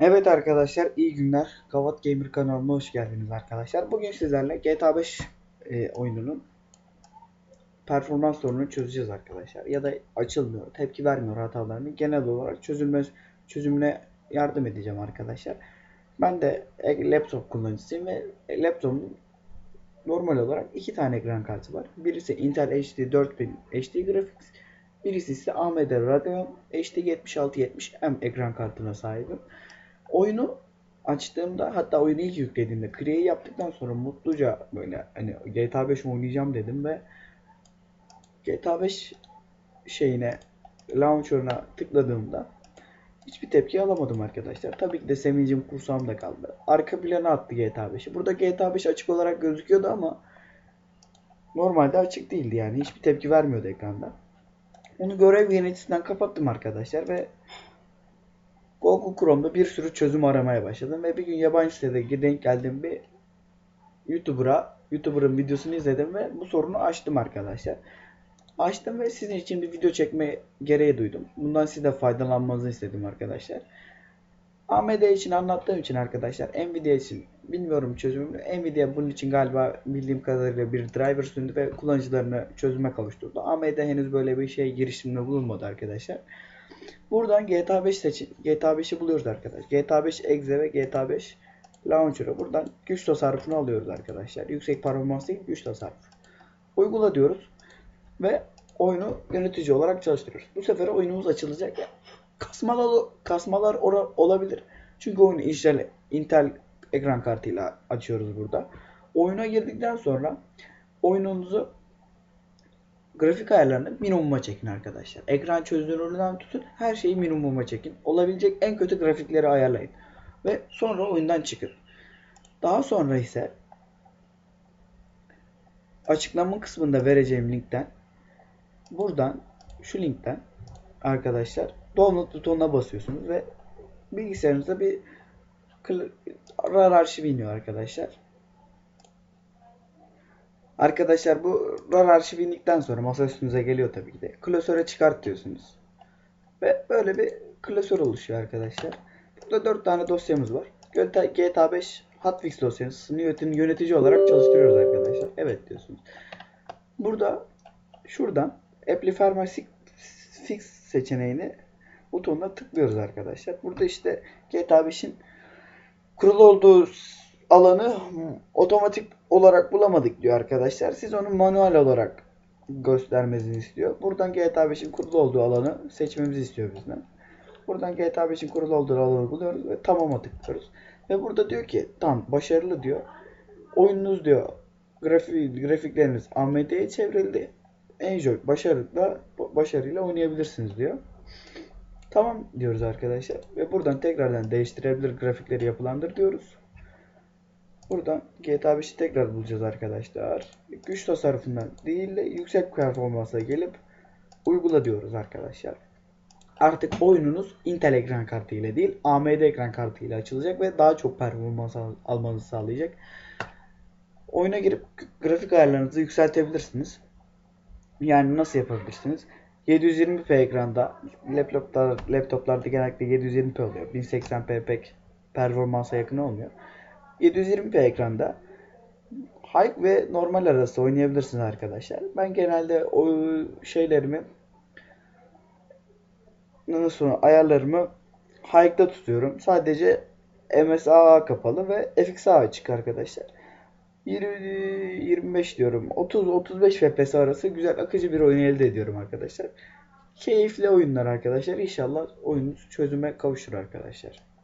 Evet arkadaşlar iyi günler. Kavat Gamer kanalına hoş geldiniz arkadaşlar. Bugün sizlerle GTA 5 e, oyununun performans sorununu çözeceğiz arkadaşlar. Ya da açılmıyor, tepki vermiyor hatalarını genel olarak çözülme çözümüne yardım edeceğim arkadaşlar. Ben de laptop kullanıcısıyım ve laptopumun normal olarak iki tane ekran kartı var. Birisi Intel HD 4000 HD Graphics, birisi ise AMD Radeon HD 7670M ekran kartına sahibim. Oyunu açtığımda hatta oyunu ilk yüklediğimde create yaptıktan sonra mutluca böyle hani GTA 5 oynayacağım dedim ve GTA 5 şeyine launcher'ına tıkladığımda hiçbir tepki alamadım arkadaşlar. Tabii ki de sevincim kursağımda kaldı. Arka plana attı GTA 5'i. Burada GTA 5 açık olarak gözüküyordu ama normalde açık değildi yani. Hiçbir tepki vermiyordu ekranda. Onu görev yöneticisinden kapattım arkadaşlar ve Google Chrome'da bir sürü çözüm aramaya başladım ve bir gün yabancı sitede denk geldim bir YouTuber'a YouTuber'ın videosunu izledim ve bu sorunu açtım arkadaşlar. Açtım ve sizin için bir video çekme gereği duydum. Bundan siz de faydalanmanızı istedim arkadaşlar. AMD için anlattığım için arkadaşlar Nvidia için bilmiyorum çözümünü. Nvidia bunun için galiba bildiğim kadarıyla bir driver sundu ve kullanıcılarını çözüme kavuşturdu. AMD henüz böyle bir şey girişiminde bulunmadı arkadaşlar. Buradan GTA 5 seçin. GTA 5'i buluyoruz arkadaşlar. GTA 5 exe ve GTA 5 launcher'ı. Buradan güç tasarrufunu alıyoruz arkadaşlar. Yüksek performans değil güç tasarrufu. Uygula diyoruz. Ve oyunu yönetici olarak çalıştırıyoruz. Bu sefer oyunumuz açılacak. Kasmalar, kasmalar olabilir. Çünkü oyunu Intel, Intel ekran kartıyla açıyoruz burada. Oyuna girdikten sonra oyununuzu grafik ayarlarını minimuma çekin arkadaşlar. Ekran çözünürlüğünden tutun her şeyi minimuma çekin. Olabilecek en kötü grafikleri ayarlayın. Ve sonra oyundan çıkın. Daha sonra ise açıklama kısmında vereceğim linkten buradan şu linkten arkadaşlar download butonuna basıyorsunuz ve bilgisayarınızda bir RAR arşivi iniyor arkadaşlar. Arkadaşlar bu RAR arşivi indikten sonra masa üstünüze geliyor tabii ki de. Klasöre çıkart diyorsunuz. Ve böyle bir klasör oluşuyor arkadaşlar. Burada 4 tane dosyamız var. GTA 5 hotfix dosyasını yönetici olarak çalıştırıyoruz arkadaşlar. Evet diyorsunuz. Burada şuradan Amplify Fix seçeneğini butonuna tıklıyoruz arkadaşlar. Burada işte GTA 5'in kurulu olduğu alanı otomatik olarak bulamadık diyor arkadaşlar. Siz onu manuel olarak göstermenizi istiyor. Buradan GTA 5'in kurulu olduğu alanı seçmemizi istiyor bizden. Buradan GTA 5'in kurulu olduğu alanı buluyoruz ve tamam'a tıklıyoruz. Ve burada diyor ki tam başarılı diyor. Oyununuz diyor grafik, grafikleriniz AMD'ye çevrildi. Enjoy başarıyla başarıyla oynayabilirsiniz diyor. Tamam diyoruz arkadaşlar. Ve buradan tekrardan değiştirebilir grafikleri yapılandır diyoruz. Buradan GTA 5'i tekrar bulacağız arkadaşlar. Güç tasarrufundan değil de yüksek performansa gelip uygula diyoruz arkadaşlar. Artık oyununuz Intel ekran kartı ile değil AMD ekran kartı ile açılacak ve daha çok performans al almanızı sağlayacak. Oyuna girip grafik ayarlarınızı yükseltebilirsiniz. Yani nasıl yapabilirsiniz? 720p ekranda laptoplar, laptoplarda genellikle 720p oluyor. 1080p pek performansa yakın olmuyor. 720p ekranda high ve normal arası oynayabilirsiniz arkadaşlar. Ben genelde o şeylerimi nasıl ayarlarımı high'da tutuyorum. Sadece MSAA kapalı ve FXA açık arkadaşlar. 20 25 diyorum. 30 35 FPS arası güzel akıcı bir oyun elde ediyorum arkadaşlar. Keyifli oyunlar arkadaşlar. İnşallah oyununuz çözüme kavuşur arkadaşlar.